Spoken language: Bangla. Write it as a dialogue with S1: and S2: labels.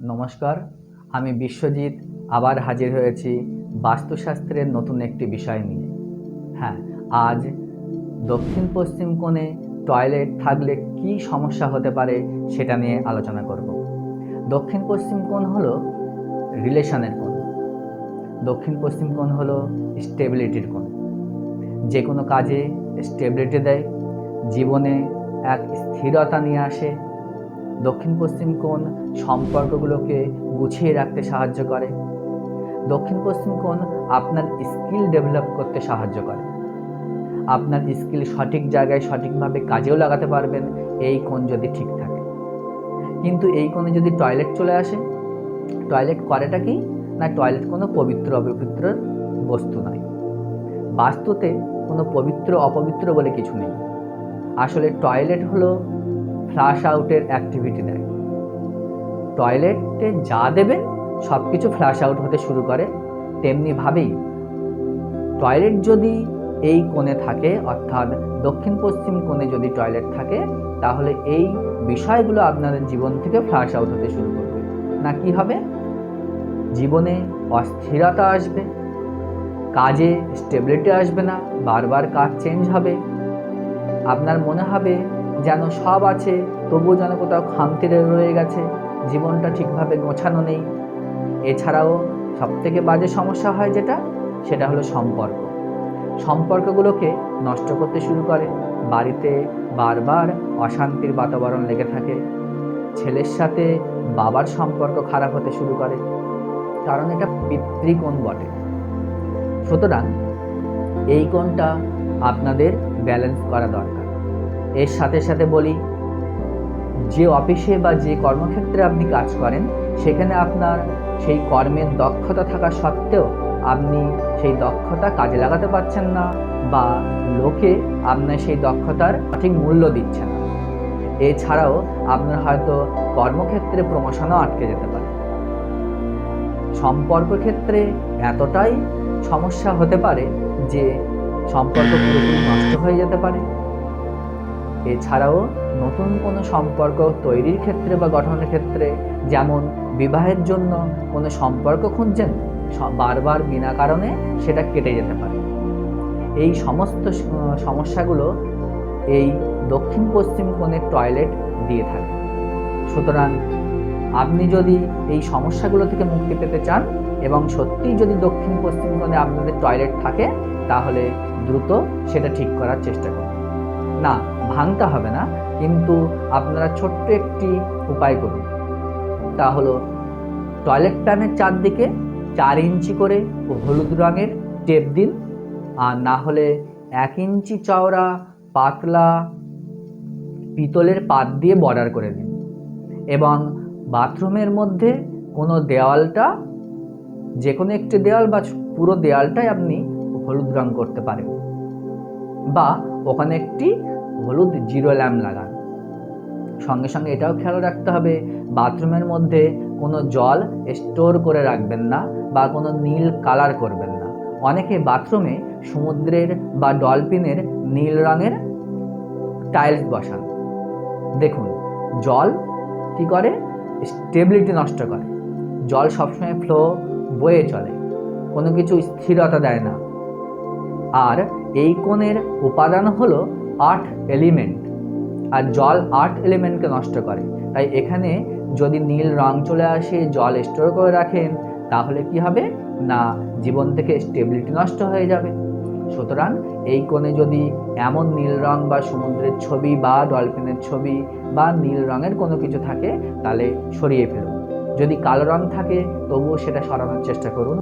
S1: নমস্কার, আমি বিশ্বজিৎ, আবার হাজির হয়েছি বাস্তুশাস্ত্রের নতুন একটি বিষয় নিয়ে। হ্যাঁ আজ দক্ষিণ পশ্চিম কোণে টয়লেট থাকলে কি সমস্যা হতে পারে সেটা নিয়ে আলোচনা করব। দক্ষিণ পশ্চিম কোণ হলো রিলেশনের কোণ। দক্ষিণ পশ্চিম কোণ হলো স্টেবিলিটির কোণ। যে কোনো কাজে স্টেবিলিটি দেয়, জীবনে এক স্থিরতা নিয়ে আসে দক্ষিণ পশ্চিম কোণ সম্পর্কগুলোকে গুছিয়ে রাখতে সাহায্য করে। দক্ষিণ পশ্চিম কোণ আপনার স্কিল ডেভেলপ করতে সাহায্য করে। আপনার স্কিল সঠিক জায়গায় সঠিকভাবে কাজেও লাগাতে পারবেন, এই কোণ যদি ঠিক থাকে। কিন্তু এই কোণে যদি টয়লেট চলে আসে, টয়লেট করেটা কি? না, টয়লেট কোনো পবিত্র অপবিত্র বস্তু নয়। বাস্তুতে কোনো পবিত্র, অপবিত্র বলে কিছু নেই। আসলে টয়লেট হলো ফ্লাশ আউটের অ্যাক্টিভিটি দেয়। টয়লেটে যা দেবেন সব কিছু ফ্লাশ আউট হতে শুরু করে। তেমনিভাবেই টয়লেট যদি এই কোণে থাকে, অর্থাৎ দক্ষিণ পশ্চিম কোণে যদি টয়লেট থাকে, তাহলে এই বিষয়গুলো আপনাদের জীবন থেকে ফ্লাশ আউট হতে শুরু করবে। না কি হবে? জীবনে অস্থিরতা আসবে, কাজে স্টেবিলিটি আসবে না, বারবার কাজ চেঞ্জ হবে। আপনার মনে হবে যেন সব আছে, তবুও যেন কোথাও খামতি রয়ে গেছে, জীবনটা ঠিকভাবে গোছানো নেই। এছাড়াও সবথেকে বাজে সমস্যা হয় যেটা, সেটা হলো সম্পর্ক। সম্পর্কগুলোকে নষ্ট করতে শুরু করে। বাড়িতে বারবার অশান্তির বাতাবরণ লেগে থাকে। ছেলের সাথে বাবার সম্পর্ক খারাপ হতে শুরু করে। কারণ এটা পিতৃকোণ বটে। সুতরাং এই কোণটা আপনাদের ব্যালেন্স করা দরকার। এর সাথে সাথে বলি, যে অফিসে বা যে কর্মক্ষেত্রে আপনি কাজ করেন, সেখানে আপনার সেই কর্মের দক্ষতা থাকা সত্ত্বেও আপনি সেই দক্ষতা কাজে লাগাতে পারছেন না বা লোকে আপনার সেই দক্ষতার সঠিক মূল্য দিচ্ছে না। এছাড়াও আপনার হয়তো কর্মক্ষেত্রে প্রমোশনও আটকে যেতে পারে। সম্পর্ক ক্ষেত্রে এতটাই সমস্যা হতে পারে যে সম্পর্ক পুরোপুরি নষ্ট হয়ে যেতে পারে। এছাড়াও নতুন কোনো সম্পর্ক তৈরির ক্ষেত্রে বা গঠনের ক্ষেত্রে, যেমন বিবাহের জন্য কোনো সম্পর্ক খুঁজছেন বারবার বিনা কারণে সেটা কেটে যেতে পারে। এই সমস্ত সমস্যাগুলো এই দক্ষিণ পশ্চিম কোণের টয়লেট দিয়ে থাকে। সুতরাং আপনি যদি এই সমস্যাগুলো থেকে মুক্তি পেতে চান এবং সত্যিই যদি দক্ষিণ পশ্চিম কোণে আপনাদের টয়লেট থাকে, তাহলে দ্রুত সেটা ঠিক করার চেষ্টা করুন। না ভাঙতে হবে না, কিন্তু আপনারা ছোট্ট একটি উপায় করুন। তা হলো, টয়লেট প্যানের চারদিকে চার ইঞ্চি করে হলুদ রঙের টেপ দিন, আর না হলে এক ইঞ্চি চওড়া পাতলা পিতলের পাত দিয়ে বর্ডার করে দিন। এবং বাথরুমের মধ্যে কোনো দেওয়ালটা যে কোনো একটি দেওয়াল বা পুরো দেওয়ালটাই আপনি হলুদ রং করতে পারেন। বা ওখানে একটি হলুদ জিরো ল্যাম্প লাগান। সঙ্গে সঙ্গে এটাও খেয়াল রাখতে হবে, বাথরুমের মধ্যে কোনো জল স্টোর করে রাখবেন না বা কোনো নীল কালার করবেন না। অনেকে বাথরুমে সমুদ্রের বা ডলফিনের নীল রঙের টাইলস বসান। দেখুন, জল কি করে? স্টেবিলিটি নষ্ট করে। জল সবসময় ফ্লো বয়ে চলে। কোনো কিছু স্থিরতা দেয় না। আর এই কোণের উপাদান হলো আট এলিমেন্ট। আর জল আট এলিমেন্টকে নষ্ট করে। তাই এখানে যদি নীল রং চলে আসে, জল স্টোর করে রাখেন, তাহলে কি হবে? না, জীবন থেকে স্টেবিলিটি নষ্ট হয়ে যাবে। সুতরাং এই কোণে যদি এমন নীল রং বা সমুদ্রের ছবি বা ডলফিনের ছবি বা নীল রঙের কোনো কিছু থাকে, তাহলে সরিয়ে ফেলুন। যদি কালো রং থাকে, তবুও সেটা সরানোর চেষ্টা করুন।